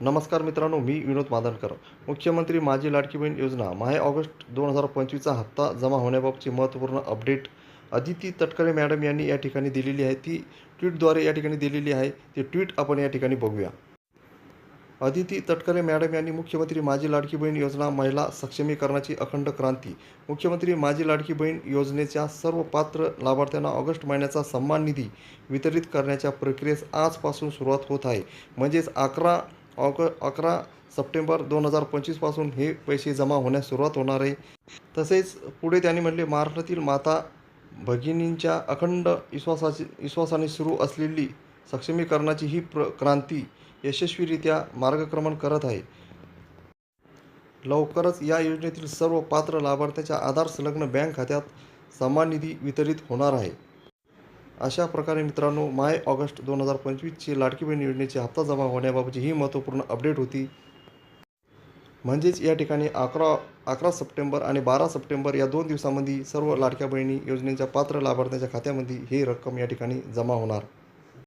नमस्कार मित्रांनो मी विनोद मादनकर मुख्यमंत्री माझी लाडकी बहीण योजना माहे ऑगस्ट दोन हजार पंचवीसचा हप्ता जमा होण्याबाबतची महत्त्वपूर्ण अपडेट अदिती तटकरे मॅडम यांनी या ठिकाणी दिलेली आहे. ती ट्विटद्वारे या ठिकाणी दिलेली आहे. ती ट्विट आपण या ठिकाणी बघूया. अदिती तटकरे मॅडम यांनी मुख्यमंत्री माझी लाडकी बहीण योजना महिला सक्षमीकरणाची अखंड क्रांती मुख्यमंत्री माझी लाडकी बहीण योजनेच्या सर्व पात्र लाभार्थ्यांना ऑगस्ट महिन्याचा सन्मान निधी वितरित करण्याच्या प्रक्रियेस आजपासून सुरुवात होत आहे. म्हणजेच अकरा ऑग अकरा सप्टेंबर दोन हजार पंचवीसपासून हे पैसे जमा होण्यास सुरुवात होणार आहे. तसेच पुढे त्यांनी म्हणले महाराष्ट्रातील माता भगिनींच्या अखंड विश्वासाची विश्वासाने सुरू असलेली सक्षमीकरणाची ही प्र क्रांती यशस्वीरित्या मार्गक्रमण करत आहे. लवकरच या योजनेतील सर्व पात्र लाभार्थ्याच्या आधार संलग्न बँक खात्यात समान निधी वितरित होणार आहे. अशा प्रकारे मित्रांनो माय ऑगस्ट दोन हजार पंचवीसची लाडकी बहीण योजनेची हप्ता जमा होण्याबाबतची ही महत्त्वपूर्ण अपडेट होती. म्हणजेच या ठिकाणी अकरा अकरा सप्टेंबर आणि बारा सप्टेंबर या दोन दिवसामध्ये सर्व लाडक्या बहिणी योजनेच्या पात्र लाभार्थ्यांच्या खात्यामध्ये ही रक्कम या ठिकाणी जमा होणार.